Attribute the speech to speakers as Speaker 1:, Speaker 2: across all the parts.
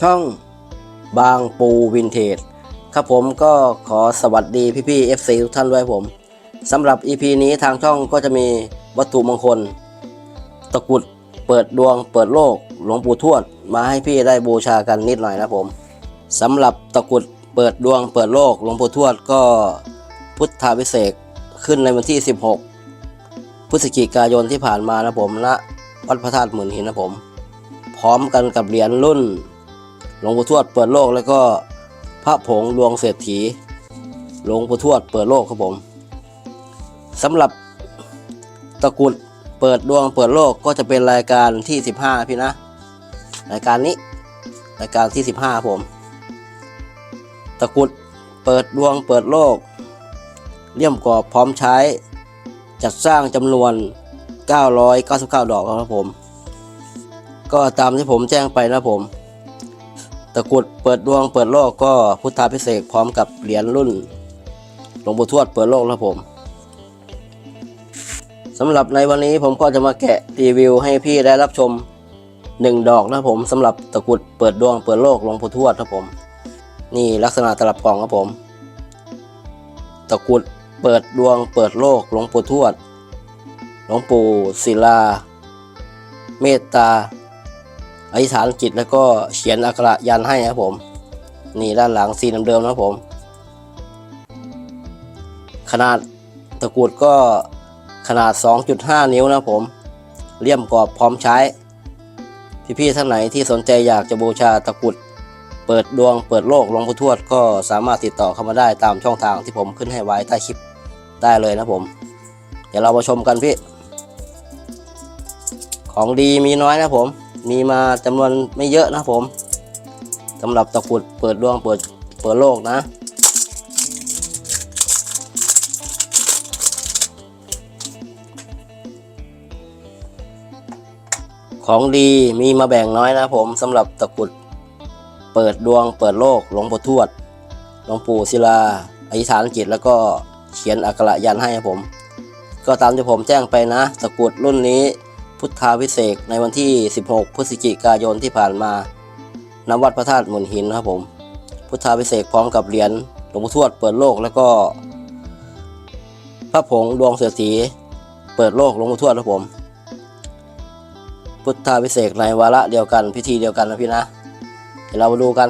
Speaker 1: ช่องบางปูวินเทจครับผมก็ขอสวัสดีพี่ๆ FC ทุกท่านด้วยผมสำหรับ EP นี้ทางช่องก็จะมีวัตถุมงคล ตะกรุดเปิดดวงเปิดโลกหลวงปู่ทวด มาให้พี่ได้บูชากันนิดหน่อยนะผมสำหรับตะกรุดเปิดดวงเปิดโลกหลวงปู่ทวดก็พุทธาพิเศษขึ้นในวันที่ 16 พฤศจิกายนที่ผ่านมานะผมณวัดพระธาตุหมื่นหินนะผม พร้อมกันกับเหรียญรุ่น ลวงปู่ทวดเปิดโลกแล้วก็พระผงดวงเศรษฐีหลวงปู่ทวดเปิดโลกครับผมสำหรับตะกุดเปิดดวงเปิดโลกก็จะเป็นรายการที่ 15 พี่นะ รายการนี้รายการที่ 15 ผม ตะกุดเปิดดวงเปิดโลกเลี่ยมกรอบพร้อมใช้ จัดสร้างจำนวน 999 ดอกครับผม ก็ตามที่ผมแจ้งไปนะผม ตะกรุดเปิดดวงเปิดโลกก็พุทธาพิเศษพร้อมกับเหรียญรุ่นหลวงปู่ทวดเปิดโลกนะผมสำหรับในวันนี้ผมก็จะมาแกะรีวิวให้พี่ได้รับชมหนึ่งดอกนะผมสำหรับตะกรุดเปิดดวงเปิดโลกหลวงปู่ทวดครับผม นี่ลักษณะตลับกล่องครับผม ตะกรุดเปิดดวงเปิดโลกหลวงปู่ทวดหลวงปู่ศิลา เมตตา อธิษฐานจิตแล้วก็เขียนอักขระยันให้ครับผม นี่ด้านหลังสีเดิมๆนะครับผม ขนาดตะกรุดก็ขนาด 2.5 นิ้วนะผมเลี่ยมกรอบพร้อมใช้ พี่ๆท่านไหนที่สนใจอยากจะบูชาตะกรุด เปิดดวงเปิดโลกหลวงปู่ทวดก็สามารถติดต่อเข้ามาได้ตามช่องทางที่ผมขึ้นให้ไว้ใต้คลิปได้เลยนะผม เดี๋ยวเรามาชมกันพี่ ของดีมีน้อยนะผม มีมาจำนวนไม่เยอะนะผมสำหรับตะกรุดเปิดดวงเปิดเปิดโลกนะ ของดีมีมาแบ่งน้อยนะผมสำหรับตะกรุดเปิดดวงเปิดโลกหลวงปู่ทวดหลวงปู่ศิลาอธิษฐานจิตแล้วก็เขียนอักขระยันให้ครับผม ก็ตามที่ผมแจ้งไปนะ ตะกรุดรุ่นนี้ พุทธาวิเศษในวันที่ 16 พฤศจิกายนที่ผ่านมาณวัดพระธาตุหมุนหินครับผม พุทธาวิเศษพร้อมกับเหรียญหลวงปู่ทวดเปิดโลกแล้วก็ พระผงดวงเศรษฐีเปิดโลกหลวงปู่ทวดครับผม พุทธาวิเศษในวาระเดียวกัน พิธีเดียวกันนะพี่นะ เดี๋ยวเรามาดูกัน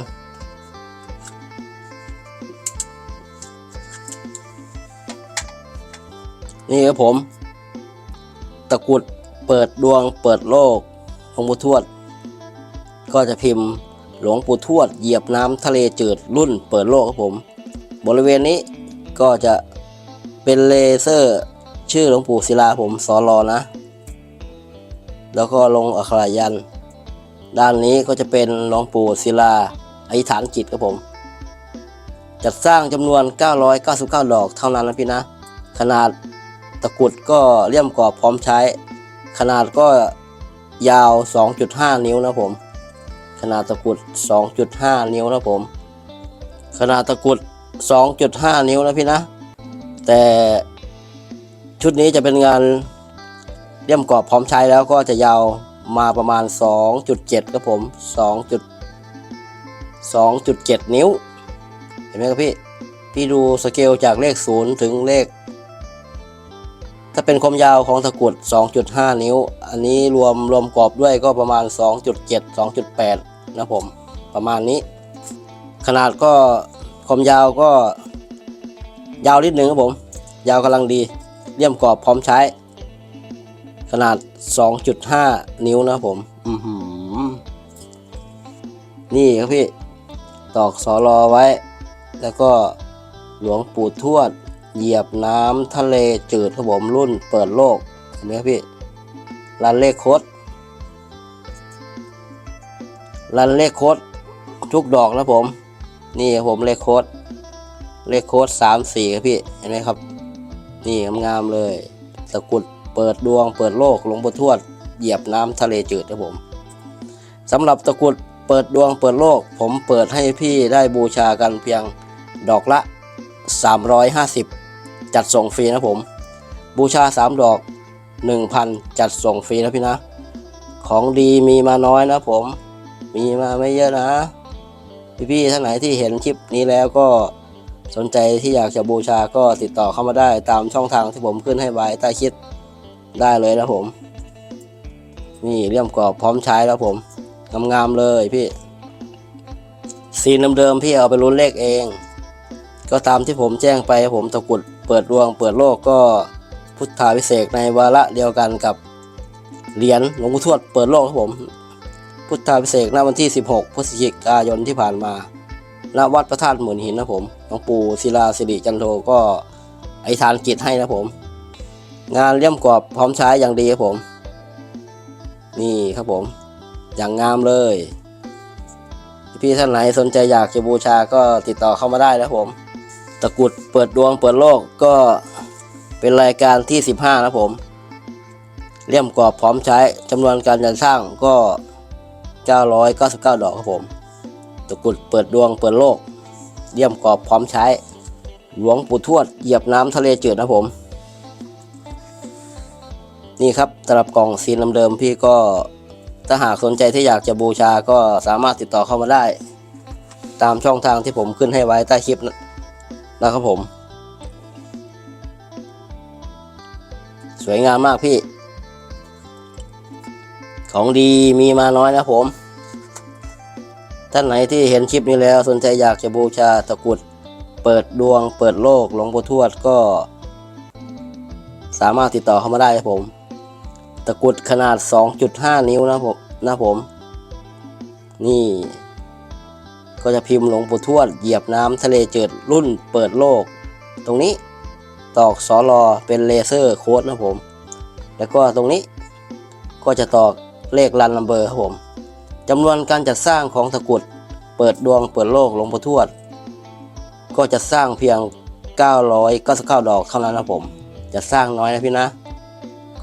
Speaker 1: นี่ครับผม ตะกุด เปิดดวงเปิดโลกหลวงปู่ทวด ก็จะพิมพ์หลวงปู่ทวด เหยียบน้ำทะเลจืดรุ่นเปิดโลกครับผม บริเวณนี้ก็จะเป็นเลเซอร์ชื่อหลวงปู่ศิลาผมสอรอนะ แล้วก็ลงอักขระยัน ด้านนี้ก็จะเป็นหลวงปู่ศิลาอธิษฐานจิตครับผม จัดสร้างจำนวน 999 ดอกเท่านั้นนะพี่นะ ขนาดตะกุดก็เลี่ยมกรอบพร้อมใช้ ขนาดก็ยาว 2.5 นิ้วนะผม ขนาดตะกรุด 2.5 นิ้วนะผม ขนาดตะกรุด 2.5 นิ้วนะพี่นะ แต่ชุดนี้จะเป็นงานเลี่ยมกรอบพร้อมใช้แล้วก็จะยาวมาประมาณ 2.7ครับผม 2 2.7 นิ้ว เห็นไหมครับพี่ พี่ดูสเกลจากเลข 0 ถึงเลข ถ้าเป็นความยาวของตะกรุด 2.5 นิ้ว อันนี้รวมรวมกรอบด้วยก็ประมาณ 2.7 2.8 นะผม ประมาณนี้ ขนาดก็ความยาวก็ ยาวนิดหนึ่งครับผม ยาวกำลังดีเลี่ยมกรอบพร้อมใช้ ขนาด 2.5 นิ้วนะผมอืนี่ครับพี่ ตอกสอรอไว้ แล้วก็หลวงปู่ทวด เหยียบน้ำทะเลจืดครับผมรุ่นเปิดโลกเห็นไหมครับพี่รันเลขโคดรันเลขโคดทุกดอกนะผม นี่ครับผมเลขโคดเลขโคดสามสี่ครับพี่เห็นไหมครับ นี่งามเลยตะกุดเปิดดวงเปิดโลกหลวงปู่ทวดเหยียบน้ำทะเลจืดครับผมสำหรับตะกุดเปิดดวงเปิดโลก ผมเปิดให้พี่ได้บูชากันเพียงดอกละ 350 จัดส่งฟรีนะผม บูชา 3 ดอก 1,000 จัดส่งฟรีนะพี่นะ ของดีมีมาน้อยนะผม มีมาไม่เยอะนะ พี่ๆท่านไหนที่เห็นคลิปนี้แล้วก็สนใจที่อยากจะบูชาก็ติดต่อเข้ามาได้ตามช่องทางที่ผมขึ้นให้ไว้ใต้คลิปได้เลยนะผม นี่เลี่ยมกรอบพร้อมใช้แล้วผมงามๆเลยพี่สีเดิมๆพี่เอาไปลุ้นเลขเอง ก็ตามที่ผมแจ้งไปผมตะกุด เปิดดวงเปิดโลกก็พุทธาวิเศษในวาระเดียวกันกับเหรียญหลวงปู่ทวดเปิดโลกครับผม พุทธาพิเศษณวันที่ 16 พฤศจิกายนที่ผ่านมาณวัดพระธาตุหมื่นหินนะผมหลวงปู่ศิลาสิริจันโทก็ไอทานกิจให้นะผม งานเลี่ยมกรอบพร้อมใช้อย่างดีครับผม นี่ครับผม อย่างงามเลยพี่ท่านไหนสนใจอยากจะบูชาก็ติดต่อเข้ามาได้นะผมะกรุดเปิดดวงเปิดโลกก็เป็นรายการที่ 15 นะผมเลี่ยมกรอบพร้อมใช้จำนวนการจัดสร้างก็ 999 ดอกครับผมตะกรุดเปิดดวงเปิดโลกเลี่ยมกรอบพร้อมใช้ หลวงปู่ทวดเหยียบน้ำทะเลจืดนะผม นี่ครับตลับกล่องซีนเดิมๆพี่ก็ถ้าหากสนใจที่อยากจะบูชาก็สามารถติดต่อเข้ามาได้ ตามช่องทางที่ผมขึ้นให้ไว้ใต้คลิปนะ นะครับผม สวยงามมากพี่ ของดีมีมาน้อยนะผม ท่านไหนที่เห็นคลิปนี้แล้ว สนใจอยากจะบูชาตะกุด เปิดดวง เปิดโลกหลวงปู่ทวดก็ สามารถติดต่อเข้ามาได้ครับผม ตะกุดขนาด 2.5 นิ้วนะผมนะผม นี่ ก็จะพิมพ์หลวงปู่ทวดเหยียบน้ำทะเลจืดรุ่นเปิดโลก ตรงนี้ตอกสอรอเป็นเลเซอร์โค้ดนะผม แล้วก็ตรงนี้ก็จะตอกเลขรันนัมเบอร์ครับผมจำนวนการจัดสร้างของตะกุดเปิดดวงเปิดโลกหลวงปู่ทวด ก็จะสร้างเพียง 999 ดอกเท่านั้นนะผม จะสร้างน้อยนะพี่นะ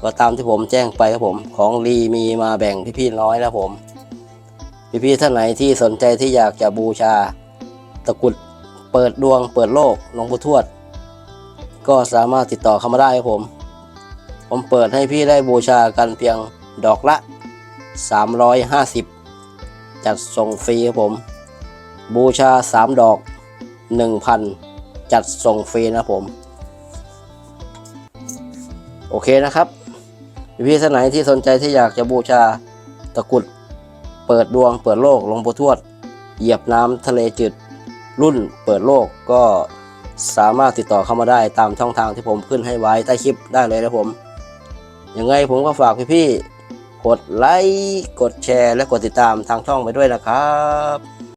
Speaker 1: ก็ตามที่ผมแจ้งไปครับผม ของรีมีมาแบ่งพี่ๆน้อยนะผม พี่ๆท่านไหนที่สนใจที่อยากจะบูชา ตะกุดเปิดดวงเปิดโลกหลวงปู่ทวด ก็สามารถติดต่อเข้ามาได้ครับผม ผมเปิดให้พี่ได้บูชากันเพียงดอกละ 350 จัดส่งฟรีครับผม บูชา 3 ดอก 1,000 จัดส่งฟรีนะผม โอเคนะครับพี่ๆท่านไหนที่สนใจที่อยากจะบูชาตะกุด เปิดดวงเปิดโลกหลวงปู่ทวด เหยียบน้ำทะเลจืดรุ่นเปิดโลกก็สามารถติดต่อเข้ามาได้ตามช่องทางที่ผมขึ้นให้ไว้ใต้คลิปได้เลยนะผมยังไงผมก็ฝากพี่ๆกดไลค์กดแชร์และกดติดตามทางช่องไปด้วยนะครับ